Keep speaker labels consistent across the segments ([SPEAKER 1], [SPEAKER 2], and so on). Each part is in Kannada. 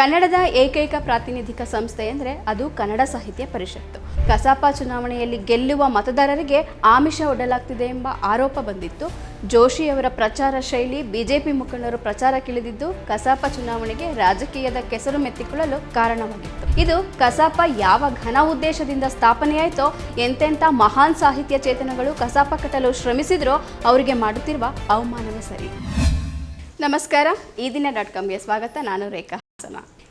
[SPEAKER 1] ಕನ್ನಡದ ಏಕೈಕ ಪ್ರಾತಿನಿಧಿಕ ಸಂಸ್ಥೆ ಅಂದರೆ ಅದು ಕನ್ನಡ ಸಾಹಿತ್ಯ ಪರಿಷತ್ತು. ಕಸಾಪ ಚುನಾವಣೆಯಲ್ಲಿ ಗೆಲ್ಲುವ ಮತದಾರರಿಗೆ ಆಮಿಷ ಒಡ್ಡಲಾಗ್ತಿದೆ ಎಂಬ ಆರೋಪ ಬಂದಿತ್ತು. ಜೋಶಿಯವರ ಪ್ರಚಾರ ಶೈಲಿ ಬಿಜೆಪಿ ಮುಖಂಡರು ಪ್ರಚಾರಕ್ಕಿಳಿದಿದ್ದು ಕಸಾಪ ಚುನಾವಣೆಗೆ ರಾಜಕೀಯದ ಕೆಸರು ಮೆತ್ತಿಕೊಳ್ಳಲು ಕಾರಣವಾಗಿತ್ತು. ಇದು ಕಸಾಪ ಯಾವ ಘನ ಉದ್ದೇಶದಿಂದ ಸ್ಥಾಪನೆಯಾಯಿತೋ, ಎಂತೆಂಥ ಮಹಾನ್ ಸಾಹಿತ್ಯ ಚೇತನಗಳು ಕಸಾಪ ಕಟ್ಟಲು ಶ್ರಮಿಸಿದ್ರೋ ಅವರಿಗೆ ಮಾಡುತ್ತಿರುವ ಅವಮಾನವೇ ಸರಿ. ನಮಸ್ಕಾರ, ಈ ದಿನ ಡಾಟ್ ಕಾಮ್ಗೆ ಸ್ವಾಗತ, ನಾನು ರೇಖಾ.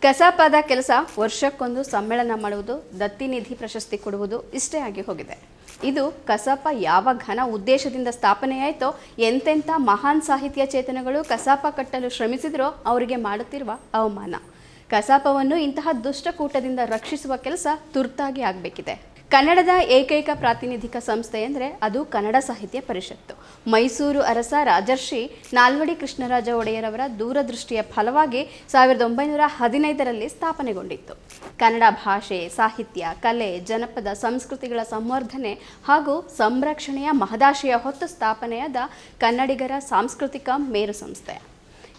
[SPEAKER 1] ಕಸಾಪದ ಕೆಲಸ ವರ್ಷಕ್ಕೊಂದು ಸಮ್ಮೇಳನ ಮಾಡುವುದು, ದತ್ತಿ ನಿಧಿ ಪ್ರಶಸ್ತಿ ಕೊಡುವುದು ಇಷ್ಟೇ ಆಗಿ ಹೋಗಿದೆ. ಇದು ಕಸಾಪ ಯಾವ ಘನ ಉದ್ದೇಶದಿಂದ ಸ್ಥಾಪನೆಯಾಯಿತೋ ಎಂತೆಂಥ ಮಹಾನ್ ಸಾಹಿತ್ಯ ಚೇತನಗಳು ಕಸಾಪ ಕಟ್ಟಲು ಶ್ರಮಿಸಿದ್ರೋ ಅವರಿಗೆ ಮಾಡುತ್ತಿರುವ ಅವಮಾನ. ಕಸಾಪವನ್ನು ಇಂತಹ ದುಷ್ಟಕೂಟದಿಂದ ರಕ್ಷಿಸುವ ಕೆಲಸ ತುರ್ತಾಗಿ ಆಗಬೇಕಿದೆ. ಕನ್ನಡದ ಏಕೈಕ ಪ್ರಾತಿನಿಧಿಕ ಸಂಸ್ಥೆ ಅಂದರೆ ಅದು ಕನ್ನಡ ಸಾಹಿತ್ಯ ಪರಿಷತ್ತು. ಮೈಸೂರು ಅರಸ ರಾಜರ್ಷಿ ನಾಲ್ವಡಿ ಕೃಷ್ಣರಾಜ ಒಡೆಯರವರ ದೂರದೃಷ್ಟಿಯ ಫಲವಾಗಿ ಸಾವಿರದ ಒಂಬೈನೂರ ಹದಿನೈದರಲ್ಲಿ ಸ್ಥಾಪನೆಗೊಂಡಿತ್ತು. ಕನ್ನಡ ಭಾಷೆ, ಸಾಹಿತ್ಯ, ಕಲೆ, ಜನಪದ, ಸಂಸ್ಕೃತಿಗಳ ಸಂವರ್ಧನೆ ಹಾಗೂ ಸಂರಕ್ಷಣೆಯ ಮಹದಾಶೆಯ ಹೊತ್ತು ಸ್ಥಾಪನೆಯಾದ ಕನ್ನಡಿಗರ ಸಾಂಸ್ಕೃತಿಕ ಮೇರು ಸಂಸ್ಥೆ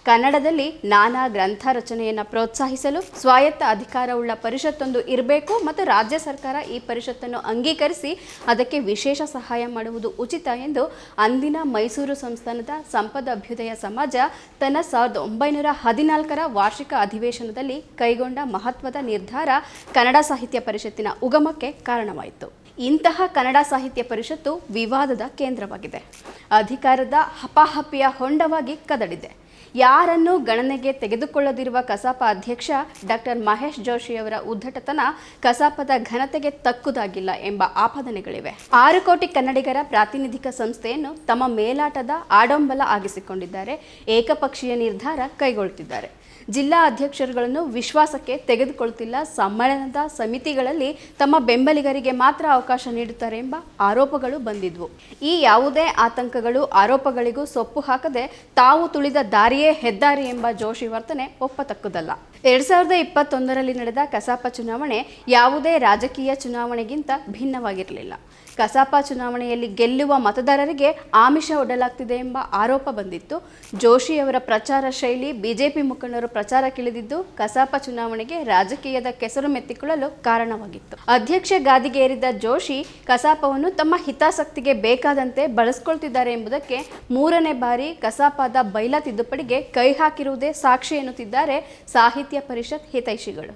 [SPEAKER 1] ಕನ್ನಡದಲ್ಲಿ ನಾನಾ ಗ್ರಂಥ ರಚನೆಯನ್ನು ಪ್ರೋತ್ಸಾಹಿಸಲು ಸ್ವಾಯತ್ತ ಅಧಿಕಾರವುಳ್ಳ ಪರಿಷತ್ತೊಂದು ಇರಬೇಕು ಮತ್ತು ರಾಜ್ಯ ಸರ್ಕಾರ ಈ ಪರಿಷತ್ತನ್ನು ಅಂಗೀಕರಿಸಿ ಅದಕ್ಕೆ ವಿಶೇಷ ಸಹಾಯ ಮಾಡುವುದು ಉಚಿತ ಎಂದು ಅಂದಿನ ಮೈಸೂರು ಸಂಸ್ಥಾನದ ಸಂಪದ ಅಭ್ಯುದಯ ಸಮಾಜ ತನ್ನ ಸಾವಿರದ ಒಂಬೈನೂರ ಹದಿನಾಲ್ಕರ ವಾರ್ಷಿಕ ಅಧಿವೇಶನದಲ್ಲಿ ಕೈಗೊಂಡ ಮಹತ್ವದ ನಿರ್ಧಾರ ಕನ್ನಡ ಸಾಹಿತ್ಯ ಪರಿಷತ್ತಿನ ಉಗಮಕ್ಕೆ ಕಾರಣವಾಯಿತು. ಇಂತಹ ಕನ್ನಡ ಸಾಹಿತ್ಯ ಪರಿಷತ್ತು ವಿವಾದದ ಕೇಂದ್ರವಾಗಿದೆ. ಅಧಿಕಾರದ ಹಪಾಹಪಿಯ ಹೊಂಡವಾಗಿ ಕದಡಿದೆ. ಯಾರನ್ನೂ ಗಣನೆಗೆ ತೆಗೆದುಕೊಳ್ಳದಿರುವ ಕಸಾಪ ಅಧ್ಯಕ್ಷ ಡಾಕ್ಟರ್ ಮಹೇಶ್ ಜೋಶಿಯವರ ಉದ್ದಟತನ ಕಸಾಪದ ಘನತೆಗೆ ತಕ್ಕುದಾಗಿಲ್ಲ ಎಂಬ ಆಪಾದನೆಗಳಿವೆ. ಆರು ಕೋಟಿ ಕನ್ನಡಿಗರ ಪ್ರಾತಿನಿಧಿಕ ಸಂಸ್ಥೆಯನ್ನು ತಮ್ಮ ಮೇಲಾಟದ ಆಡಂಬಲ ಆಗಿಸಿಕೊಂಡಿದ್ದಾರೆ. ಏಕಪಕ್ಷೀಯ ನಿರ್ಧಾರ ಕೈಗೊಳ್ಳುತ್ತಿದ್ದಾರೆ. ಜಿಲ್ಲಾ ಅಧ್ಯಕ್ಷರುಗಳನ್ನು ವಿಶ್ವಾಸಕ್ಕೆ ತೆಗೆದುಕೊಳ್ಳುತ್ತಿಲ್ಲ ಸಮ್ಮೇಳನದ ಸಮಿತಿಗಳಲ್ಲಿ ತಮ್ಮ ಬೆಂಬಲಿಗರಿಗೆ ಮಾತ್ರ ಅವಕಾಶ ನೀಡುತ್ತಾರೆ ಎಂಬ ಆರೋಪಗಳು ಬಂದಿದ್ವು. ಈ ಯಾವುದೇ ಆತಂಕಗಳು ಆರೋಪಗಳಿಗೂ ಸೊಪ್ಪು ಹಾಕದೆ ತಾವು ತುಳಿದ ದಾರಿಯೇ ಹೆದ್ದಾರಿ ಎಂಬ ಜೋಶಿ ವರ್ತನೆ ಒಪ್ಪತಕ್ಕುದಲ್ಲ. ಎರಡ್ ಸಾವಿರದ ಇಪ್ಪತ್ತೊಂದರಲ್ಲಿ ನಡೆದ ಕಸಾಪ ಚುನಾವಣೆ ಯಾವುದೇ ರಾಜಕೀಯ ಚುನಾವಣೆಗಿಂತ ಭಿನ್ನವಾಗಿರಲಿಲ್ಲ. ಕಸಾಪ ಚುನಾವಣೆಯಲ್ಲಿ ಗೆಲ್ಲುವ ಮತದಾರರಿಗೆ ಆಮಿಷ ಒಡ್ಡಲಾಗ್ತಿದೆ ಎಂಬ ಆರೋಪ ಬಂದಿತ್ತು. ಜೋಶಿಯವರ ಪ್ರಚಾರ ಶೈಲಿ ಬಿಜೆಪಿ ಮುಖಂಡರು ಪ್ರಚಾರಕ್ಕಿಳಿದಿದ್ದು ಕಸಾಪ ಚುನಾವಣೆಗೆ ರಾಜಕೀಯದ ಕೆಸರು ಮೆತ್ತಿಕೊಳ್ಳಲು ಕಾರಣವಾಗಿತ್ತು. ಅಧ್ಯಕ್ಷ ಗಾದಿಗೇರಿದ ಜೋಶಿ ಕಸಾಪವನ್ನು ತಮ್ಮ ಹಿತಾಸಕ್ತಿಗೆ ಬೇಕಾದಂತೆ ಬಳಸಿಕೊಳ್ತಿದ್ದಾರೆ ಎಂಬುದಕ್ಕೆ ಮೂರನೇ ಬಾರಿ ಕಸಾಪದ ಬೈಲ ತಿದ್ದುಪಡಿಗೆ ಕೈ ಹಾಕಿರುವುದೇ ಸಾಕ್ಷಿ ಎನ್ನುತ್ತಿದ್ದಾರೆ ಸಾಹಿತ್ಯ ಪರಿಷತ್ ಹಿತೈಷಿಗಳು.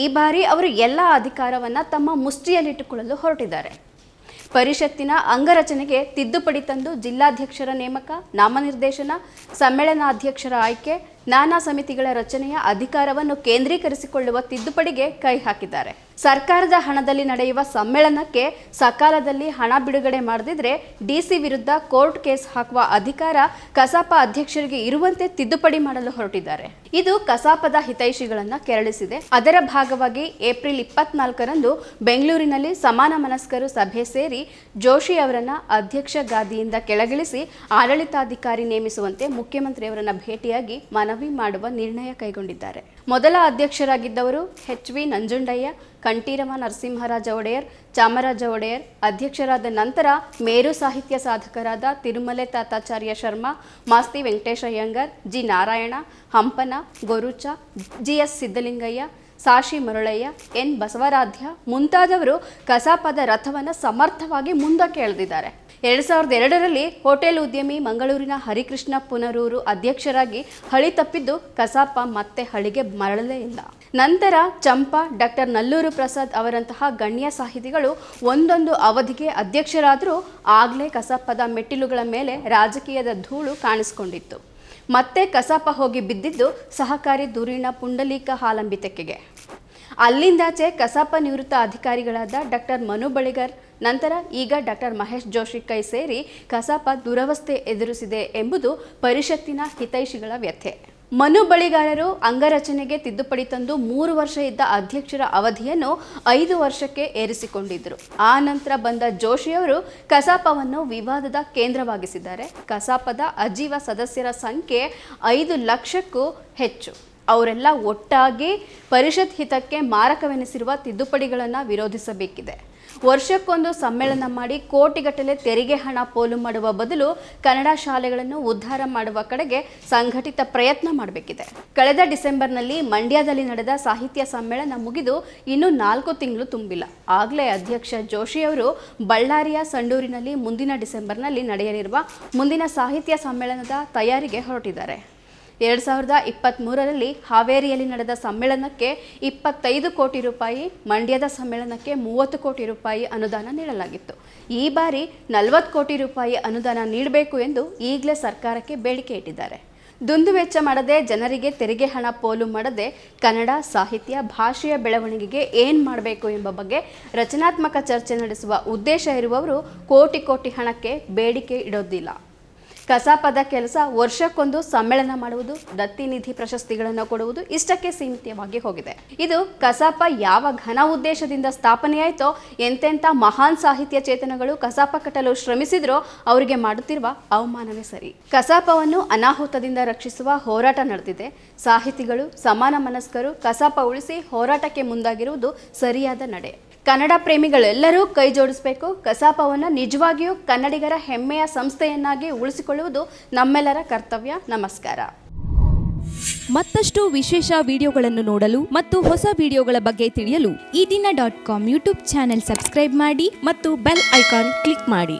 [SPEAKER 1] ಈ ಬಾರಿ ಅವರು ಎಲ್ಲ ಅಧಿಕಾರವನ್ನು ತಮ್ಮ ಮುಷ್ಟಿಯಲ್ಲಿಟ್ಟುಕೊಳ್ಳಲು ಹೊರಟಿದ್ದಾರೆ. ಪರಿಷತ್ತಿನ ಅಂಗರಚನೆಗೆ ತಿದ್ದುಪಡಿ ತಂದು ಜಿಲ್ಲಾಧ್ಯಕ್ಷರ ನೇಮಕ, ನಾಮನಿರ್ದೇಶನ, ಸಮ್ಮೇಳನಾಧ್ಯಕ್ಷರ ಆಯ್ಕೆ ನಾನಾ ಸಮಿತಿಗಳ ರಚನೆಯ ಅಧಿಕಾರವನ್ನು ಕೇಂದ್ರೀಕರಿಸಿಕೊಳ್ಳುವ ತಿದ್ದುಪಡಿಗೆ ಕೈ ಹಾಕಿದ್ದಾರೆ. ಸರ್ಕಾರದ ಹಣದಲ್ಲಿ ನಡೆಯುವ ಸಮ್ಮೇಳನಕ್ಕೆ ಸಕಾಲದಲ್ಲಿ ಹಣ ಬಿಡುಗಡೆ ಮಾಡದಿದ್ರೆ ಡಿಸಿ ವಿರುದ್ಧ ಕೋರ್ಟ್ ಕೇಸ್ ಹಾಕುವ ಅಧಿಕಾರ ಕಸಾಪ ಅಧ್ಯಕ್ಷರಿಗೆ ಇರುವಂತೆ ತಿದ್ದುಪಡಿ ಮಾಡಲು ಹೊರಟಿದ್ದಾರೆ. ಇದು ಕಸಾಪದ ಹಿತೈಷಿಗಳನ್ನ ಕೆರಳಿಸಿದೆ. ಅದರ ಭಾಗವಾಗಿ ಏಪ್ರಿಲ್ ಇಪ್ಪತ್ನಾಲ್ಕರಂದು ಬೆಂಗಳೂರಿನಲ್ಲಿ ಸಮಾನ ಮನಸ್ಕರು ಸಭೆ ಸೇರಿ ಜೋಶಿ ಅವರನ್ನ ಅಧ್ಯಕ್ಷ ಗಾದಿಯಿಂದ ಕೆಳಗಿಳಿಸಿ ಆಡಳಿತಾಧಿಕಾರಿ ನೇಮಿಸುವಂತೆ ಮುಖ್ಯಮಂತ್ರಿಯವರನ್ನ ಭೇಟಿಯಾಗಿ ಮನವಿ ಮಾಡುವ ನಿರ್ಣಯ ಕೈಗೊಂಡಿದ್ದಾರೆ. ಮೊದಲ ಅಧ್ಯಕ್ಷರಾಗಿದ್ದವರು ಎಚ್ ವಿ ನಂಜುಂಡಯ್ಯ, ಕಂಠೀರವ ನರಸಿಂಹರಾಜ ಒಡೆಯರ್, ಚಾಮರಾಜ ಒಡೆಯರ್, ಅಧ್ಯಕ್ಷರಾದ ನಂತರ ಮೇರು ಸಾಹಿತ್ಯ ಸಾಧಕರಾದ Tirumale Tatacharya Sharma, Masti Venkatesha Iyengar G Narayana, Hampana, Goruchi, G S Siddalingaiah Sashi Marulaiah, N. Basavaradhya ಮುಂತಾದವರು ಕಸಾಪದ ರಥವನ್ನು ಸಮರ್ಥವಾಗಿ ಮುಂದಕ್ಕೆ ಎಳೆದಿದ್ದಾರೆ. ಎರಡು ಸಾವಿರದ ಎರಡರಲ್ಲಿ ಹೋಟೆಲ್ ಉದ್ಯಮಿ ಮಂಗಳೂರಿನ ಹರಿಕೃಷ್ಣ ಪುನರೂರು ಅಧ್ಯಕ್ಷರಾಗಿ ಹಳಿ ತಪ್ಪಿದ್ದು ಕಸಾಪ ಮತ್ತೆ ಹಳಿಗೆ ಮರಳಲೇ ಇಲ್ಲ. ನಂತರ ಚಂಪಾ, ಡಾಕ್ಟರ್ ನಲ್ಲೂರು ಪ್ರಸಾದ್ ಅವರಂತಹ ಗಣ್ಯ ಸಾಹಿತಿಗಳು ಒಂದೊಂದು ಅವಧಿಗೆ ಅಧ್ಯಕ್ಷರಾದರೂ ಆಗಲೇ ಕಸಾಪದ ಮೆಟ್ಟಿಲುಗಳ ಮೇಲೆ ರಾಜಕೀಯದ ಧೂಳು ಕಾಣಿಸಿಕೊಂಡಿತ್ತು. ಮತ್ತೆ ಕಸಾಪ ಹೋಗಿ ಬಿದ್ದಿದ್ದು ಸಹಕಾರಿ ಧುರೀಣ ಪುಂಡಲೀಕ ಹಾಲಂಬಿತೆಕೆಗೆ ಅಲ್ಲಿಂದಾಚೆ ಕಸಾಪ ನಿವೃತ್ತ ಅಧಿಕಾರಿಗಳಾದ ಡಾಕ್ಟರ್ ಮನು ಬಳಿಗರ್, ನಂತರ ಈಗ ಡಾಕ್ಟರ್ ಮಹೇಶ್ ಜೋಶಿ ಕೈ ಸೇರಿ ಕಸಾಪ ದುರವಸ್ಥೆ ಎದುರಿಸಿದೆ ಎಂಬುದು ಪರಿಷತ್ತಿನ ಹಿತೈಷಿಗಳ ವ್ಯಥೆ. ಮನು ಬಳಿಗಾರರು ಅಂಗರಚನೆಗೆ ತಿದ್ದುಪಡಿ ತಂದು ಮೂರು ವರ್ಷ ಇದ್ದ ಅಧ್ಯಕ್ಷರ ಅವಧಿಯನ್ನು ಐದು ವರ್ಷಕ್ಕೆ ಏರಿಸಿಕೊಂಡಿದ್ದರು. ಆ ನಂತರ ಬಂದ ಜೋಶಿಯವರು ಕಸಾಪವನ್ನು ವಿವಾದದ ಕೇಂದ್ರವಾಗಿಸಿದ್ದಾರೆ. ಕಸಾಪದ ಅಜೀವ ಸದಸ್ಯರ ಸಂಖ್ಯೆ ಐದು ಲಕ್ಷಕ್ಕೂ ಹೆಚ್ಚು. ಅವರೆಲ್ಲ ಒಟ್ಟಾಗಿ ಪರಿಷತ್ ಹಿತಕ್ಕೆ ಮಾರಕವೆನಿಸಿರುವ ತಿದ್ದುಪಡಿಗಳನ್ನು ವಿರೋಧಿಸಬೇಕಿದೆ. ವರ್ಷಕ್ಕೊಂದು ಸಮ್ಮೇಳನ ಮಾಡಿ ಕೋಟಿಗಟ್ಟಲೆ ತೆರಿಗೆ ಹಣ ಪೋಲು ಮಾಡುವ ಬದಲು ಕನ್ನಡ ಶಾಲೆಗಳನ್ನು ಉದ್ಧಾರ ಮಾಡುವ ಕಡೆಗೆ ಸಂಘಟಿತ ಪ್ರಯತ್ನ ಮಾಡಬೇಕಿದೆ. ಕಳೆದ ಡಿಸೆಂಬರ್ನಲ್ಲಿ ಮಂಡ್ಯದಲ್ಲಿ ನಡೆದ ಸಾಹಿತ್ಯ ಸಮ್ಮೇಳನ ಮುಗಿದು ಇನ್ನೂ ನಾಲ್ಕು ತಿಂಗಳು ತುಂಬಿಲ್ಲ. ಆಗಲೇ ಅಧ್ಯಕ್ಷ ಜೋಶಿ ಅವರು ಬಳ್ಳಾರಿಯ ಸಂಡೂರಿನಲ್ಲಿ ಮುಂದಿನ ಡಿಸೆಂಬರ್ನಲ್ಲಿ ನಡೆಯಲಿರುವ ಮುಂದಿನ ಸಾಹಿತ್ಯ ಸಮ್ಮೇಳನದ ತಯಾರಿಗೆ ಹೊರಟಿದ್ದಾರೆ. ಎರಡು ಸಾವಿರದ ಇಪ್ಪತ್ತ್ಮೂರರಲ್ಲಿ ಹಾವೇರಿಯಲ್ಲಿ ನಡೆದ ಸಮ್ಮೇಳನಕ್ಕೆ ಇಪ್ಪತ್ತೈದು ಕೋಟಿ ರೂಪಾಯಿ, ಮಂಡ್ಯದ ಸಮ್ಮೇಳನಕ್ಕೆ ಮೂವತ್ತು ಕೋಟಿ ರೂಪಾಯಿ ಅನುದಾನ ನೀಡಲಾಗಿತ್ತು. ಈ ಬಾರಿ ನಲವತ್ತು ಕೋಟಿ ರೂಪಾಯಿ ಅನುದಾನ ನೀಡಬೇಕು ಎಂದು ಈಗಲೇ ಸರ್ಕಾರಕ್ಕೆ ಬೇಡಿಕೆ ಇಟ್ಟಿದ್ದಾರೆ. ದುಂದು ವೆಚ್ಚ ಮಾಡದೆ ಜನರಿಗೆ ತೆರಿಗೆ ಹಣ ಪೋಲು ಮಾಡದೆ ಕನ್ನಡ ಸಾಹಿತ್ಯ, ಭಾಷೆಯ ಬೆಳವಣಿಗೆಗೆ ಏನು ಮಾಡಬೇಕು ಎಂಬ ಬಗ್ಗೆ ರಚನಾತ್ಮಕ ಚರ್ಚೆ ನಡೆಸುವ ಉದ್ದೇಶ ಇರುವವರು ಕೋಟಿ ಕೋಟಿ ಹಣಕ್ಕೆ ಬೇಡಿಕೆ ಇಡೋದಿಲ್ಲ. ಕಸಾಪದ ಕೆಲಸ ವರ್ಷಕ್ಕೊಂದು ಸಮ್ಮೇಳನ ಮಾಡುವುದು ದತ್ತಿ ನಿಧಿ ಪ್ರಶಸ್ತಿಗಳನ್ನು ಕೊಡುವುದು ಇಷ್ಟಕ್ಕೆ ಸೀಮಿತವಾಗಿ ಹೋಗಿದೆ. ಇದು ಕಸಾಪ ಯಾವ ಘನ ಉದ್ದೇಶದಿಂದ ಸ್ಥಾಪನೆಯಾಯಿತೋ, ಎಂತೆಂಥ ಮಹಾನ್ ಸಾಹಿತ್ಯ ಚೇತನಗಳು ಕಸಾಪ ಕಟ್ಟಲು ಶ್ರಮಿಸಿದ್ರೋ ಅವರಿಗೆ ಮಾಡುತ್ತಿರುವ ಅವಮಾನವೇ ಸರಿ. ಕಸಾಪವನ್ನು ಅನಾಹುತದಿಂದ ರಕ್ಷಿಸುವ ಹೋರಾಟ ನಡೆದಿದೆ. ಸಾಹಿತಿಗಳು, ಸಮಾನ ಮನಸ್ಕರು ಕಸಾಪ ಉಳಿಸಿ ಹೋರಾಟಕ್ಕೆ ಮುಂದಾಗಿರುವುದು ಸರಿಯಾದ ನಡೆ. ಕನ್ನಡ ಪ್ರೇಮಿಗಳೆಲ್ಲರೂ ಕೈ ಜೋಡಿಸಬೇಕು. ಕಸಾಪವನ್ನು ನಿಜವಾಗಿಯೂ ಕನ್ನಡಿಗರ ಹೆಮ್ಮೆಯ ಸಂಸ್ಥೆಯನ್ನಾಗಿ ಉಳಿಸಿಕೊಳ್ಳುವುದು ನಮ್ಮೆಲ್ಲರ ಕರ್ತವ್ಯ. ನಮಸ್ಕಾರ.
[SPEAKER 2] ಮತ್ತಷ್ಟು ವಿಶೇಷ ವಿಡಿಯೋಗಳನ್ನು ನೋಡಲು ಮತ್ತು ಹೊಸ ವಿಡಿಯೋಗಳ ಬಗ್ಗೆ ತಿಳಿಯಲು
[SPEAKER 3] Ee Dina dot com YouTube channel subscribe ಮಾಡಿ
[SPEAKER 2] ಮತ್ತು ಬೆಲ್ ಐಕಾನ್ ಕ್ಲಿಕ್ ಮಾಡಿ.